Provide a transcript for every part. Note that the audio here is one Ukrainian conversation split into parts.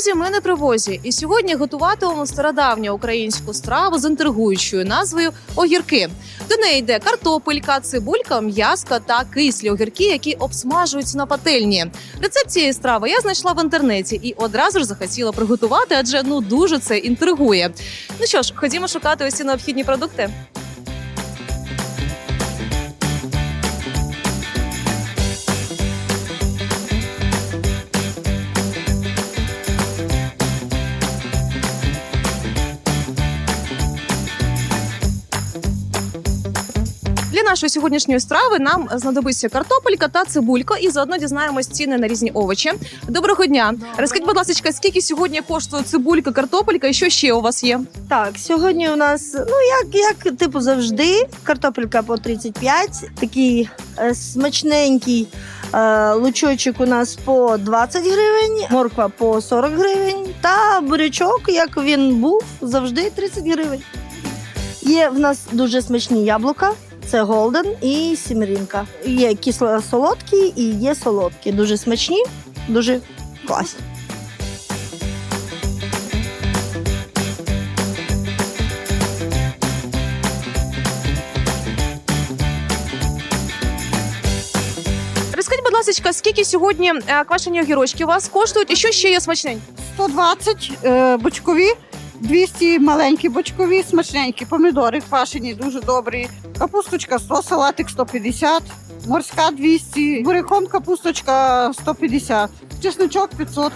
Друзі! Ми на привозі. І сьогодні готуватимемо стародавню українську страву з інтригуючою назвою огірки. До неї йде картопелька, цибулька, м'яска та кислі огірки, які обсмажуються на пательні. Рецепт цієї страви я знайшла в інтернеті і одразу ж захотіла приготувати, адже ну дуже це інтригує. Ну що ж, ходімо шукати усі необхідні продукти. Нашої сьогоднішньої страви нам знадобиться картопелька та цибулька, і заодно дізнаємось ціни на різні овочі. Доброго дня! Розкажіть, будь ласка, скільки сьогодні коштує цибулька, картопелька і що ще у вас є? Так, сьогодні у нас, ну як, як типу завжди, картопелька по 35, такий е, смачненький е, лучочок у нас по 20 гривень, морква по 40 гривень, та бурячок, як він був, завжди 30 гривень. Є в нас дуже смачні яблука. Це голден і сімерінка. Є кисло-солодкі і є солодкі. Дуже смачні, дуже класні. Розкажіть, будь ласка, скільки сьогодні е, квашені огірочки у вас коштують і що ще є смачненьке? 120 е, бочкові, 200 маленькі бочкові, смачненькі, помідори квашені, дуже добрі. Капусточка 100, салатик 150, морська 200, буряком капусточка 150, чесночок 500.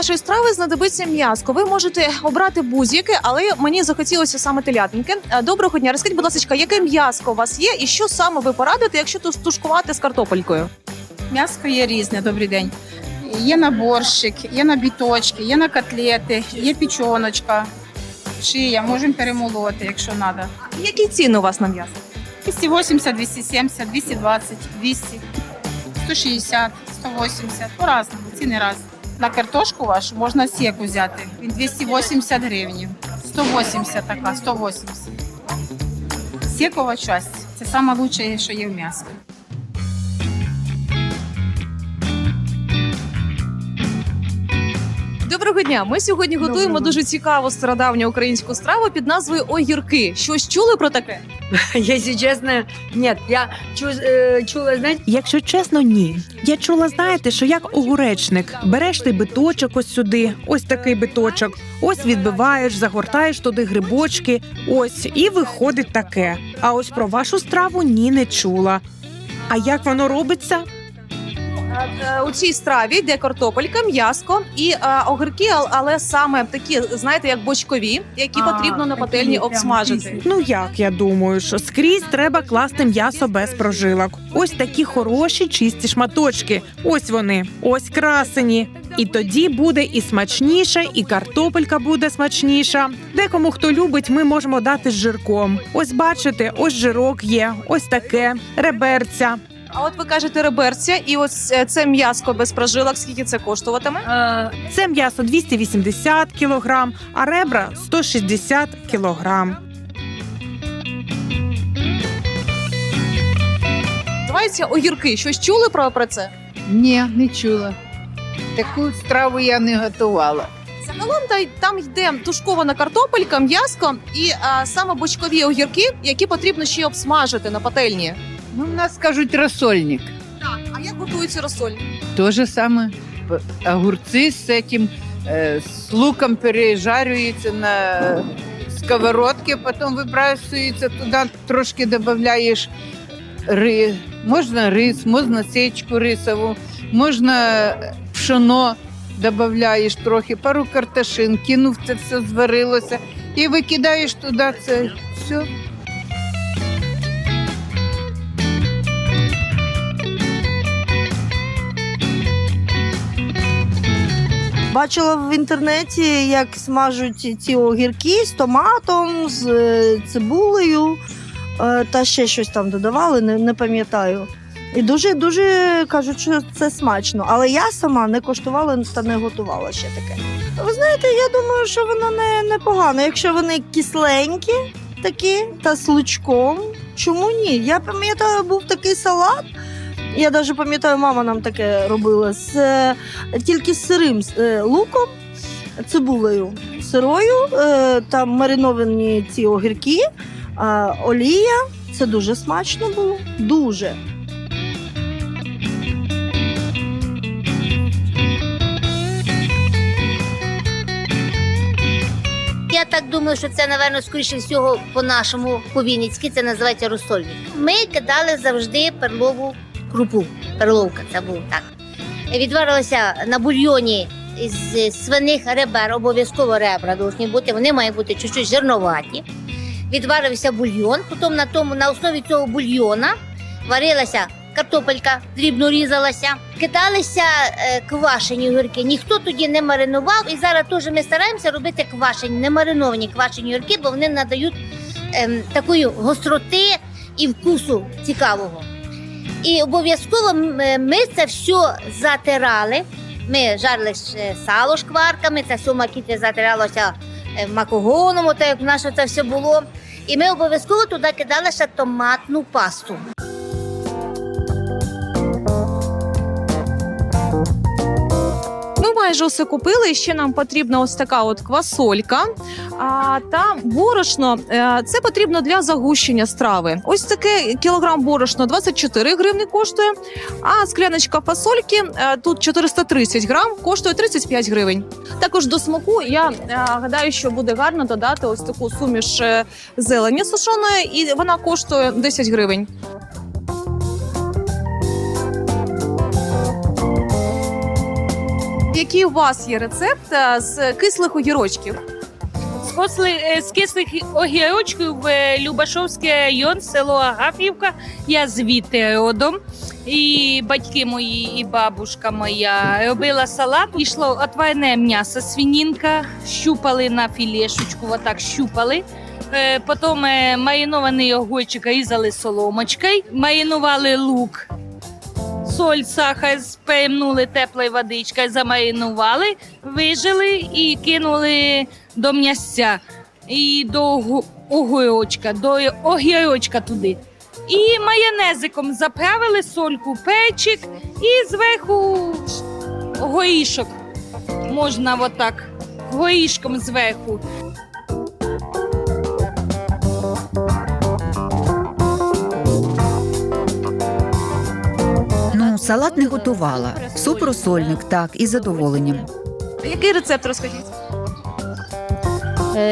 Нашої страви знадобиться м'яско. Ви можете обрати будь-яке, але мені захотілося саме телятинки. Е, Доброго дня. Розкажіть, будь ласка, яке м'яско у вас є, і що саме ви порадите, якщо тус- тушкувати з картопелькою? М'ясо є різне, добрий день. Є на борщик, є на біточки, є на котлети, є печоночка, шия, можемо перемолоти, якщо треба. Які ціни у вас на м'ясо? 280, 270, 220, 200, 160, 180, по-разному, ціни різні. На картошку вашу можна сіку взяти, він 280 гривень, 180 така, 180. Сікова часть, це найкраще, що є в м'ясі. Доброго дня. Ми сьогодні готуємо Доброго. дуже цікаву стародавню українську страву під назвою огірки. Щось чули про таке? Если честно, нет. Я чу, э, чула, знаете, Якщо чесно, ні. Я чула, знаєте, що як огуречник, береш ти биточок ось сюди, ось такий биточок, ось відбиваєш, загортаєш туди грибочки, ось і виходить таке. А ось про вашу страву ні не чула. А як воно робиться? Е, У цій страві йде картопелька, м'яско і е, огірки, ал- але саме такі, знаєте, як бочкові, які потрібно на пательні обсмажити. Ну як я думаю, що скрізь треба класти м'ясо без прожилок. Ось такі хороші чисті шматочки. Ось вони, ось красені. І тоді буде і смачніше, і картопелька буде смачніша. Декому хто любить, ми можемо дати з жирком. Ось бачите, ось жирок є, ось таке реберця. А от ви кажете реберця, і ось е, це м'яско без прожилок. Скільки це коштуватиме? э, Це м'ясо 280 кілограм, а ребра 160 кілограм. Називається огірки. Щось чули про, про це? Ні, не чула. Таку страву я не готувала. Загалом та й- там йде тушкована картопелька, м'яско і а, саме бочкові огірки, які потрібно ще обсмажити на пательні. Ну, в нас кажуть розсольник. Так, а як готується розсоль? То же саме. Огурці з цим, е, з луком пережарюються на сковородці, потім вибрасуються туди, трошки додаєш ри. Можна рис, можна сечку рисову, можна пшоно додаєш трохи, пару карташин, кинув це все зварилося і викидаєш туди це все. Бачила в інтернеті, як смажуть ці огірки з томатом, з е, цибулею е, та ще щось там додавали, не, не пам'ятаю. І дуже дуже кажуть, що це смачно. Але я сама не коштувала та не готувала ще таке. Ви знаєте, я думаю, що воно не, непогано. Якщо вони кисленькі такі та з лучком, чому ні? Я пам'ятаю, був такий салат. Я навіть пам'ятаю, мама нам таке робила з е, тільки з сирим е, луком, цибулею сирою, е, там мариновані ці огірки, олія. Це дуже смачно було. Дуже. Я так думаю, що це, напевно, скоріше всього, по-нашому, по-вінницьки, це називається розсольник. Ми кидали завжди перлову крупу. Перловка це був так. Відварилося на бульйоні з свиних ребер, обов'язково ребра повинні бути, вони мають бути чуть-чуть жирноваті. Відварився бульйон, потім на, тому, на основі цього бульйона варилася картопелька, дрібно різалася, кидалися е, квашені огірки. Ніхто тоді не маринував. І зараз теж ми стараємося робити квашені, не мариновані квашені огірки, бо вони надають ем, такої гостроти і вкусу цікавого. І обов'язково е, ми це все затирали. Ми жарили сало шкварками, це все макіти затиралося е, макогоном, так як в нас це все було. І ми обов'язково туди кидали ще томатну пасту. Майже усе купили. Ще нам потрібна ось така от квасолька. А та борошно е, це потрібно для загущення страви. Ось таке кілограм борошно 24 гривні коштує. А скляночка фасольки е, тут 430 грам, коштує 35 гривень. Також до смаку я е, гадаю, що буде гарно додати ось таку суміш зелені сушеної, і вона коштує 10 гривень. Який у вас є рецепт е, з кислих огірочків? З, косли, е, з кислих огірочків е, Любашовський район, село Агафівка. Я звідти родом. І батьки мої, і бабушка моя робила салат. Йшло отварне м'ясо, свинінка, щупали на філешечку, отак щупали. Потім маринований огурчик різали соломочкою, маринували лук, соль, сахар, перемнули теплою водичкою, замаринували, вижили і кинули до м'ясця і до огірочка, до огірочка туди. І майонезиком заправили сольку, перчик і зверху горішок. Можна отак, горішком зверху. Салат не готувала. Суп розсольник, так, із задоволенням. Який рецепт розкажіть?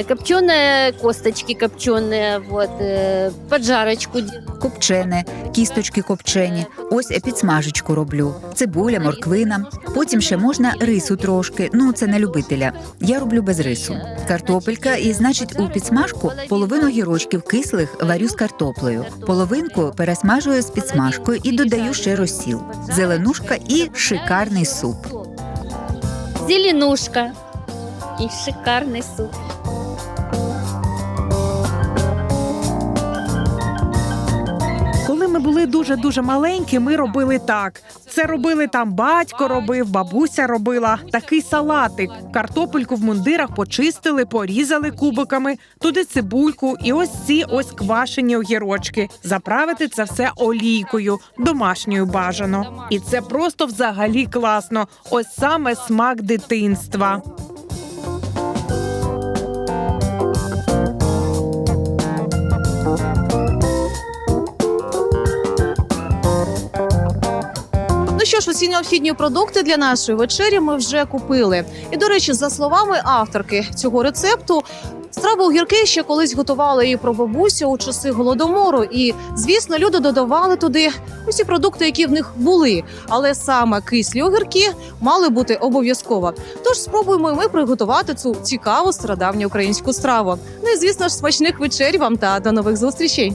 Копченые косточки копченые, вот, э, поджарочку Копчене, кісточки копчені. Ось е, підсмажечку роблю. Цибуля, морквина. Потім ще можна рису трошки. Ну, це на любителя. Я роблю без рису. Картопелька, і значить, у підсмажку половину гірочків кислих варю з картоплею. Половинку пересмажую з підсмажкою і додаю ще розсіл. Зеленушка і шикарний суп. зеленушка и шикарный суп. Були дуже дуже маленькі, ми робили так. Це робили там батько робив, бабуся робила такий салатик. Картопельку в мундирах почистили, порізали кубиками, туди цибульку і ось ці ось квашені огірочки. Заправити це все олійкою, домашньою бажано. І це просто взагалі класно. Ось саме смак дитинства. Що ж, усі необхідні продукти для нашої вечері ми вже купили. І до речі, за словами авторки цього рецепту. Страву огірки ще колись готували її прабабуся у часи голодомору, і звісно, люди додавали туди усі продукти, які в них були. Але саме кислі огірки мали бути обов'язково. Тож спробуємо і ми приготувати цю цікаву стародавню українську страву. Ну і звісно ж, смачних вечерів вам та до нових зустрічей.